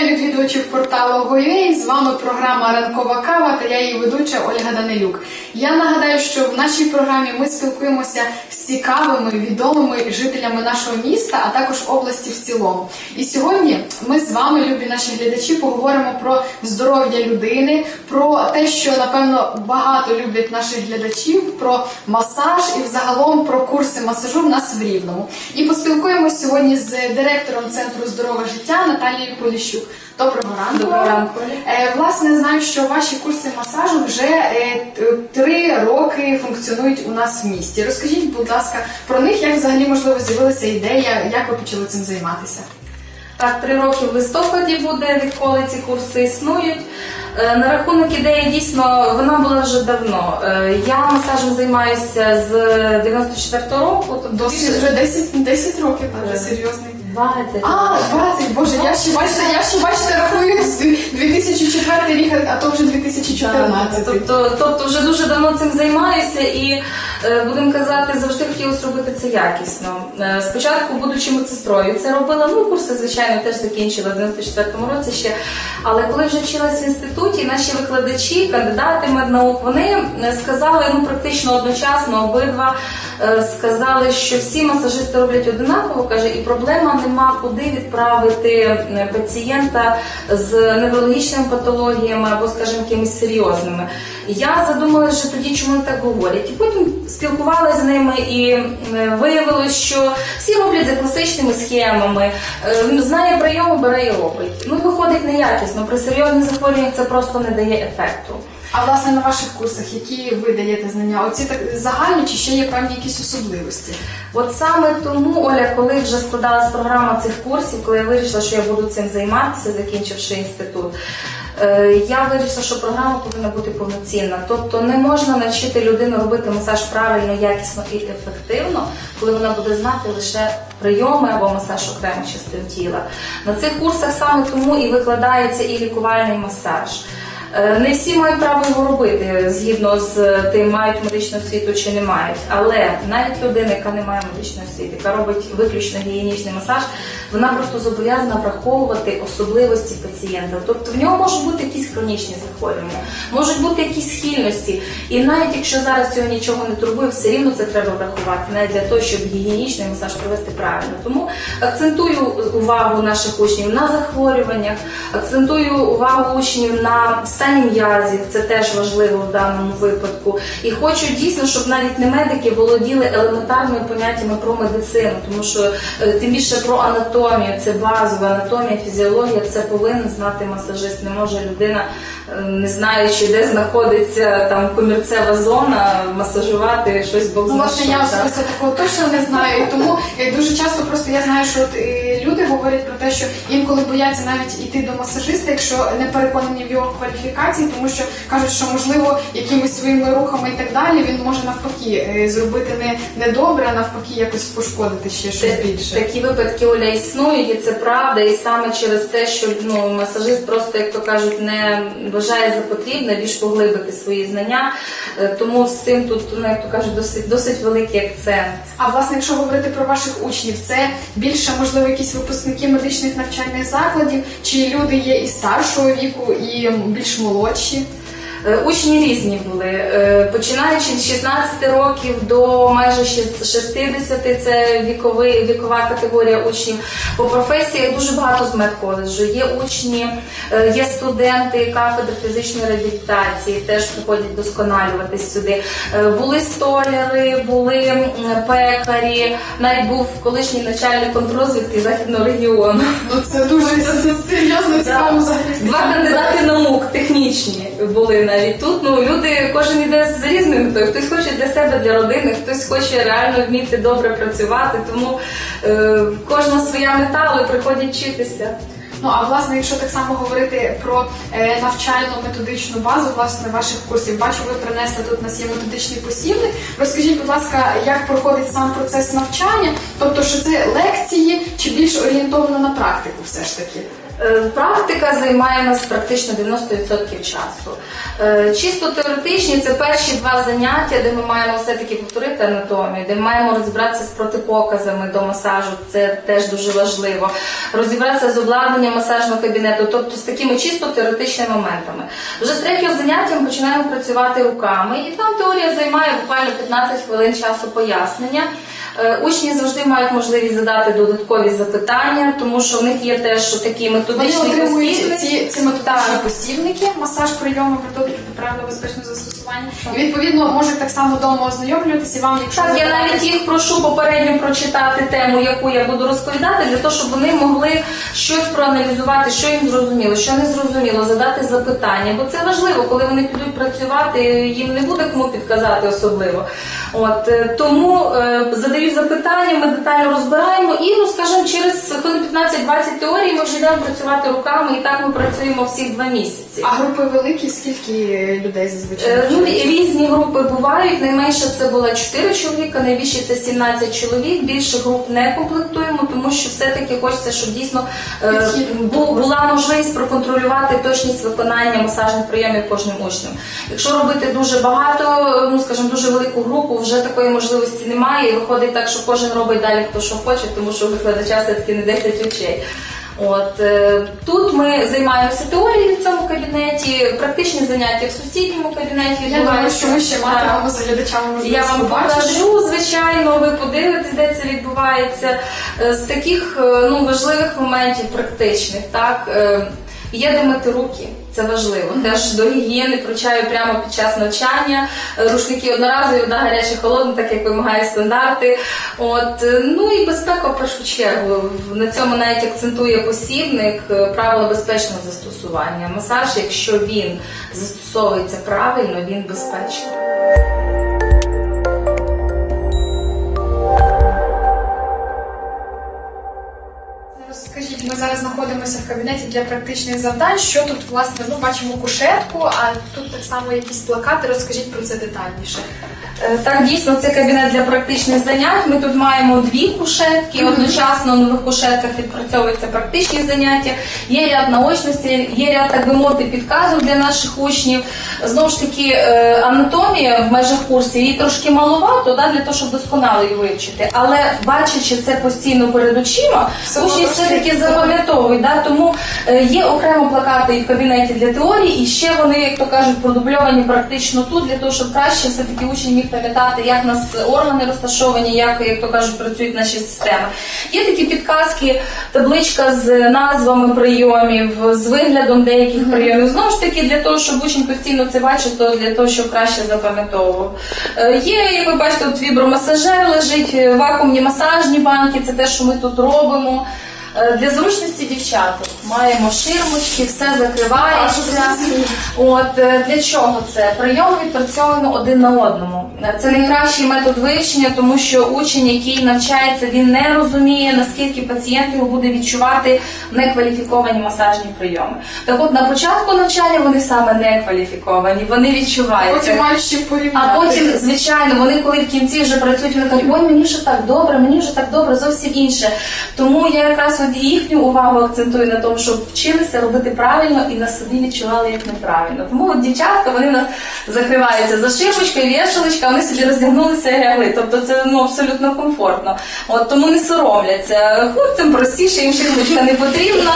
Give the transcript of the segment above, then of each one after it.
Вітаю відвідувачів порталу Гоюей. З вами програма Ранкова кава та я її ведуча Ольга Данилюк. Я нагадаю, що в нашій програмі ми спілкуємося з цікавими відомими жителями нашого міста, а також області в цілому. І сьогодні ми з вами, любі наші глядачі, поговоримо про здоров'я людини, про те, що напевно багато люблять наших глядачів, про масаж і взагалом про курси масажу в нас в Рівному. І поспілкуємося сьогодні з директором центру здорове життя Наталією Поліщук. Доброго ранку. Доброго ранку. Е, Власне, знаю, що ваші курси масажу вже е, три роки функціонують у нас в місті. Розкажіть, будь ласка, про них, як взагалі можливо з'явилася ідея, як ви почали цим займатися? Так, три роки в листопаді буде, відколи ці курси існують. Е, На рахунок ідеї дійсно вона була вже давно. Е, Я масажем займаюся з 94-го року, тобто Досить вже 10, 10 років, так, Е. серйозний. 20. А, 20, боже, я ще бачите, я ще бачите, рахую з 2004 рік, а то вже 2014. Тобто, тобто вже дуже давно цим займаюся і е, будемо казати, завжди хотілося робити це якісно. Е, спочатку, будучи медсестрою, це робила. Ну, курси, звичайно, теж закінчила в 94-му році ще. Але коли вже вчилась в інституті, наші викладачі, кандидати меднаук, вони е, сказали ну практично одночасно обидва. Сказали, що всі масажисти роблять одинаково, каже, і проблема нема куди відправити е, пацієнта з неврологічними патологіями або, скажімо, якимись серйозними. Я задумалася, що тоді чому вони так говорять. І потім спілкувалася з ними і е, виявилось, що всі роблять за класичними схемами. Е, Знає прийому, бере і робить. Ну виходить неякісно. При серйозних захворюваннях це просто не дає ефекту. А власне на ваших курсах, які ви даєте знання? Оці так загальні чи ще є певні якісь особливості? От саме тому, Оля, коли вже складалась програма цих курсів, коли я вирішила, що я буду цим займатися, закінчивши інститут, е, я вирішила, що програма повинна бути повноцінна. Тобто не можна навчити людину робити масаж правильно, якісно і ефективно, коли вона буде знати лише прийоми або масаж окремих частин тіла. На цих курсах саме тому і викладається і лікувальний масаж. Е, Не всі мають право його робити згідно з тим, мають медичну освіту чи не мають. Але навіть людина, яка не має медичної освіти, яка робить виключно гігієнічний масаж, вона просто зобов'язана враховувати особливості пацієнта. Тобто в нього можуть бути якісь хронічні захворювання, можуть бути якісь схильності. І навіть якщо зараз цього нічого не турбує, все рівно це треба врахувати, навіть для того, щоб гігієнічний масаж провести правильно. Тому акцентую увагу наших учнів на захворюваннях, акцентую увагу учнів на стані м'язів, це теж важливо в даному випадку. І хочу дійсно, щоб навіть не медики володіли елементарними поняттями про медицину, тому що е, тим більше про анатомію, це базова анатомія, фізіологія, це повинен знати масажист. Не може людина, не знаючи, де знаходиться там комірцева зона, масажувати щось Бог Ну, зна власне, що, я так. особисто такого точно не знаю. І тому е, дуже часто просто я знаю, що от, е, люди говорять про те, що інколи бояться навіть йти до масажиста, якщо не переконані в його кваліфікації, тому що кажуть, що можливо якимись своїми рухами і так далі він може навпаки е, зробити не, не добре, а навпаки якось пошкодити ще щось Та- більше. Такі випадки Оля існують, і це правда, і саме через те, що ну масажист просто, як то кажуть, не вважає за потрібне більш поглибити свої знання. Е, Тому з цим тут, ну як то кажуть, досить досить великий акцент. А власне, якщо говорити про ваших учнів, це більше можливо якісь випускники медичних навчальних закладів, чи люди є і старшого віку, і більш молодші? Е, Учні різні були, Е, починаючи з 16 років до майже шіс- 60, це віковий, вікова категорія учнів. По професії дуже багато з медколеджу. Є учні, е, є студенти кафедри фізичної реабілітації, теж приходять досконалюватись сюди. Були столяри, були пекарі, навіть був колишній начальник контррозвідки західного регіону. Ну це дуже серйозно цікаво. Два кандидати наук технічні були навіть тут. Ну люди кожен йде з різним метою. Хтось хоче для себе, для родини, хтось хоче реально вміти добре працювати. Тому е, кожна своя мета, але приходять вчитися. Ну а власне, якщо так само говорити про е, навчальну методичну базу власне ваших курсів, бачу, ви принесли тут нас є методичний посібник. Розкажіть, будь ласка, як проходить сам процес навчання? Тобто, що це лекції чи більш орієнтовано на практику, все ж таки? Е, Практика займає нас практично 90% часу. Е, Чисто теоретичні це перші два заняття, де ми маємо все-таки повторити анатомію, де ми маємо розібратися з протипоказами до масажу, це теж дуже важливо. Розібратися з обладнанням масажного кабінету, тобто з такими чисто теоретичними моментами. Вже з третього заняття ми починаємо працювати руками, і там теорія займає буквально 15 хвилин часу пояснення. Е, Учні завжди мають можливість задати додаткові запитання, тому що в них є теж такі Вони методичні отримують посібники. ці, ці методичні посібники, масаж, прийоми, методики та правила безпечного застосування. І відповідно можуть так само вдома ознайомлюватися і вам, якщо Так, я навіть їх прошу попередньо прочитати тему, яку я буду розповідати, для того, щоб вони могли щось проаналізувати, що їм зрозуміло, що не зрозуміло, задати запитання. Бо це важливо, коли вони підуть працювати, їм не буде кому підказати особливо. От е, тому е, запитання, ми детально розбираємо і, ну скажімо, через хвилин 15-20 теорій ми вже йдемо працювати руками, і так ми працюємо всіх два місяці. А групи великі, скільки людей зазвичай? Е, Ну, різні групи бувають. Найменше це було 4 чоловіка, найбільше це 17 чоловік. Більше груп не комплектуємо, тому що все-таки хочеться, щоб дійсно е, була можливість проконтролювати точність виконання масажних прийомів кожним учнем. Якщо робити дуже багато, ну скажімо, дуже велику групу, вже такої можливості немає. І виходить так, що кожен робить далі хто що хоче, тому що викладача все-таки не 10 очей. От е, тут ми займаємося теорією в цьому кабінеті, практичні заняття в сусідньому кабінеті. Я думаю, що ми ще матимемо з глядачами Я вам покажу, звичайно, ви подивитесь, де це відбувається. Е, З таких е, ну, важливих моментів практичних, так, є де мити руки. Це важливо. Теж до гігієни включаю прямо під час навчання. Е, Рушники одноразові, вода гаряча, холодна, так як вимагають стандарти. От е, ну і безпека в першу чергу. На цьому навіть акцентує посібник е, правила безпечного застосування. Масаж, якщо він застосовується правильно, він безпечний. Ми зараз знаходимося в кабінеті для практичних завдань. Що тут власне ну бачимо кушетку, а тут так само якісь плакати. Розкажіть про це детальніше. Е, Так, дійсно, це кабінет для практичних занять. Ми тут маємо дві кушетки. Одночасно на нових кушетках відпрацьовуються практичні заняття. Є ряд наочності, є ряд, так би мовити, підказок для наших учнів. Знову ж таки, е, анатомія в межах курсів її трошки маловато, да, для того, щоб досконало її вивчити. Але бачачи це постійно перед очима, Все учні все-таки запам'ятовують. Да? Тому е, є окремо плакати і в кабінеті для теорії, і ще вони, як то кажуть, продубльовані практично тут, для того, щоб краще все-таки учень міг пам'ятати, як у нас органи розташовані, як, як то кажуть, працюють наші системи. Є такі підказки, табличка з назвами прийомів, з виглядом деяких прийомів. Знову ж таки, для того, щоб учень постійно це бачив, то для того, щоб краще запам'ятовував. Е, Є, як ви бачите, тут вібромасажер лежить, вакуумні масажні банки, це те, що ми тут робимо. Е, Для зручності дівчаток маємо ширмочки, все закривається. От е, для чого це? Прийом відпрацьовуємо один на одному. Це найкращий метод вивчення, тому що учень, який навчається, він не розуміє, наскільки пацієнт його буде відчувати некваліфіковані масажні прийоми. Так от на початку навчання вони саме не кваліфіковані, вони відчувають. Потім мають ще порівняти. А потім, звичайно, вони коли в кінці вже працюють, вони кажуть, ой, мені вже так добре, мені вже так добре, зовсім інше. Тому я якраз от їхню увагу акцентую на тому, щоб вчилися робити правильно і на собі відчували як неправильно. Тому от дівчатка вони нас закриваються за шибочкою, вішалочка, вони собі роздягнулися і лягли. Тобто це ну абсолютно комфортно. От тому не соромляться. Хлопцям простіше, їм шибочка не потрібна.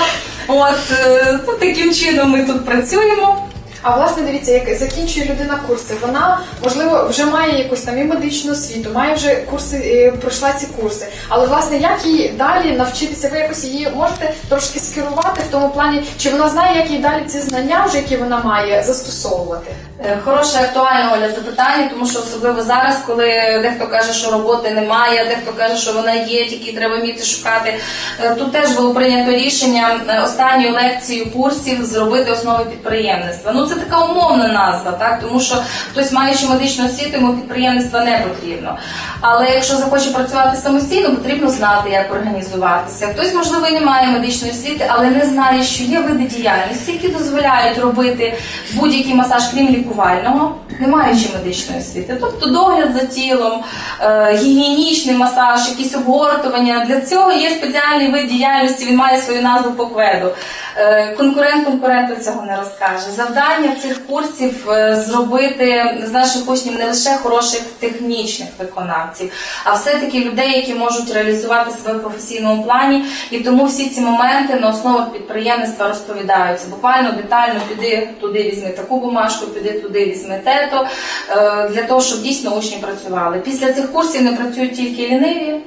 От е, ну, таким чином ми тут працюємо. А власне дивіться, як закінчує людина курси, вона можливо вже має якусь там і медичну освіту, має вже курси, е, пройшла ці курси. Але власне як їй далі навчитися? Ви якось її можете трошки скерувати в тому плані, чи вона знає, як їй далі ці знання, вже які вона має застосовувати? Е, Хороше актуальне Оля запитання, тому що особливо зараз, коли дехто каже, що роботи немає, дехто каже, що вона є, тільки треба вміти шукати. Е, Тут теж було прийнято рішення е, останню лекцію курсів зробити основи підприємництва. Ну це така умовна назва, так тому що хтось маючи медичну освіту, йому підприємництва не потрібно. Але якщо захоче працювати самостійно, потрібно знати, як організуватися. Хтось, можливо, не має медичної освіти, але не знає, що є види діяльності, які дозволяють робити будь-який масаж, крім лікувального, не маючи медичної освіти. Тобто догляд за тілом, е, гігієнічний масаж, якісь обгортування. Для цього є спеціальний вид діяльності, він має свою назву по кведу. Е, Конкурент конкуренту цього не розкаже. Завдання цих курсів е, зробити з наших учнів не лише хороших технічних виконавців, а все-таки людей, які можуть реалізувати себе в професійному плані. І тому всі ці моменти на основах підприємництва розповідаються. Буквально детально піди туди, візьми таку бумажку, піди туди, візьми тето, е, для того, щоб дійсно учні працювали. Після цих курсів не працюють тільки ліниві.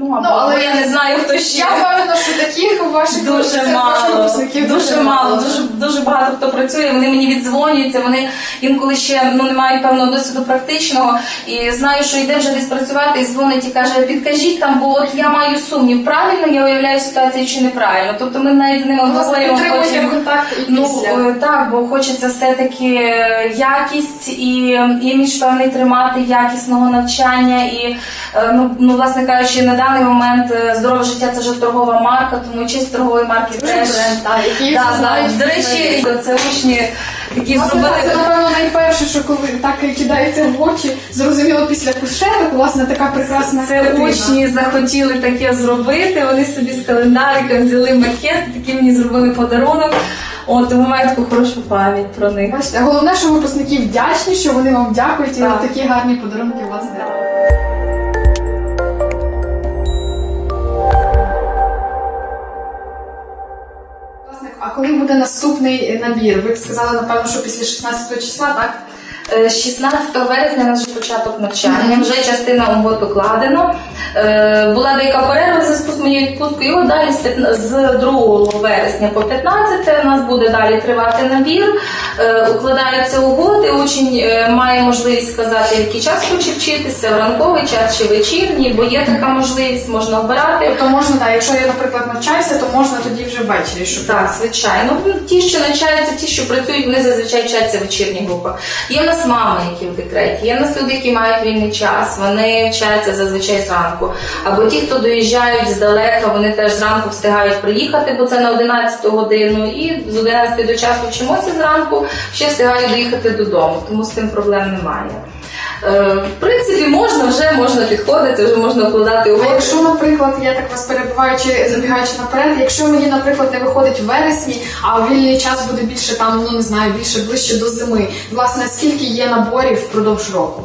Ну, або, Ну, але я не знаю, хто ще. Я впевнена, що таких у ваших Дуже мало, дуже мало, дуже дуже багато хто працює. Вони мені віддзвонюються. Вони інколи ще ну не мають певного досвіду практичного. І знаю, що йде вже десь працювати і дзвонить і каже: підкажіть там, бо от я маю сумнів, правильно я уявляю ситуацію чи неправильно. Тобто ми навіть з ними обговорюємо. потім- контакт Ну е, так, бо хочеться все-таки е, якість і імідж певний тримати якісного навчання. І е, ну, ну власне кажучи, на даний момент е, здорове життя це вже торгова марка, тому честь торгової марки бренд, Да, знають, До речі, це учні, які зробили. це, напевно, найперше, що коли так кидається в очі, зрозуміло після кушеток, власне, така прекрасна Це картина. учні захотіли таке зробити. Вони собі з календарика взяли макет, такий мені зробили подарунок. От тому маю таку хорошу пам'ять про них. Бачите, головне, що випускники вдячні, що вони вам дякують і Так. такі гарні подарунки у вас дарують. Коли буде наступний набір? Ви сказали, напевно, що після 16 числа, так? Е, 16 вересня у нас початок навчання, вже частина умов укладено. Е, Була деяка перерва в зв'язку з моєю відпусткою. І от далі з 2 вересня по 15 у нас буде далі тривати набір. Е, Укладаються угоди. Учень е, має можливість сказати, який час хоче вчитися, в ранковий час чи вечірній, бо є така можливість, можна обирати. Тобто можна, так, якщо я, наприклад, навчаюся, то можна тоді вже ввечері, щоб Так, звичайно. Ну, Ті, що навчаються, ті, що працюють, вони зазвичай вчаться в вечірніх групах. Є в нас мами, які в декреті, є в нас люди, які мають вільний час, вони вчаться зазвичай зранку. Або ті, хто доїжджають здалека, вони теж зранку встигають приїхати, бо це на 11 годину, і з 11 до часу вчимося зранку, ще встигають доїхати додому, тому з цим проблем немає. Е, в принципі, можна вже можна підходити, вже можна вкладати А угоди. якщо, наприклад, я так вас перебуваючи, забігаючи наперед, якщо мені, наприклад, не виходить в вересні, а вільний час буде більше там, ну не знаю, більше ближче до зими. Власне, скільки є наборів впродовж року?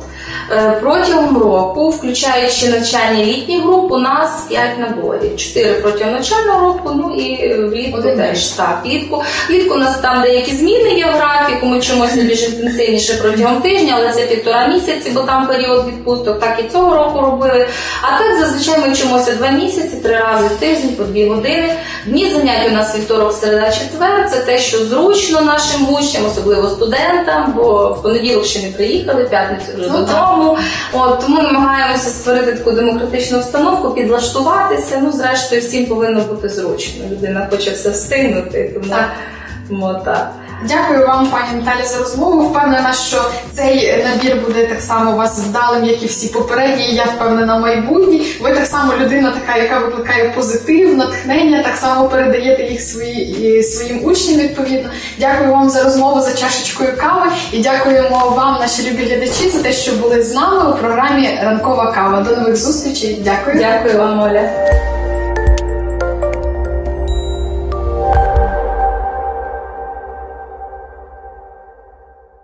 Е, Протягом року, включаючи навчання літніх груп, у нас 5 наборів. 4 протягом навчального року, ну і влітку Один теж так. Влітку, влітку у нас там деякі зміни є в графіку, ми вчимося більш інтенсивніше протягом тижня, але це півтора місяці, бо там період відпусток, так і цього року робили. А так зазвичай ми вчимося 2 місяці, 3 рази в тиждень по 2 години. Дні занять у нас вівторок, середа, четвер. Це те, що зручно нашим учням, особливо студентам, бо в понеділок ще не приїхали, п'ятницю вже Ну, додому. От тому намагаємося створити таку демократичну обстановку, підлаштуватися. Ну, зрештою, всім повинно бути зручно. Людина хоче все встигнути, тому, Так. тому так. Дякую вам, пані Наталі, за розмову. Впевнена, що цей набір буде так само у вас вдалим, як і всі попередні. Я впевнена майбутній. Ви так само людина, така, яка викликає позитив, натхнення, так само передаєте їх свої, своїм учням. Відповідно, дякую вам за розмову за чашечкою кави і дякуємо вам, наші любі глядачі, за те, що були з нами у програмі Ранкова кава. До нових зустрічей. Дякую. Дякую вам, Оля.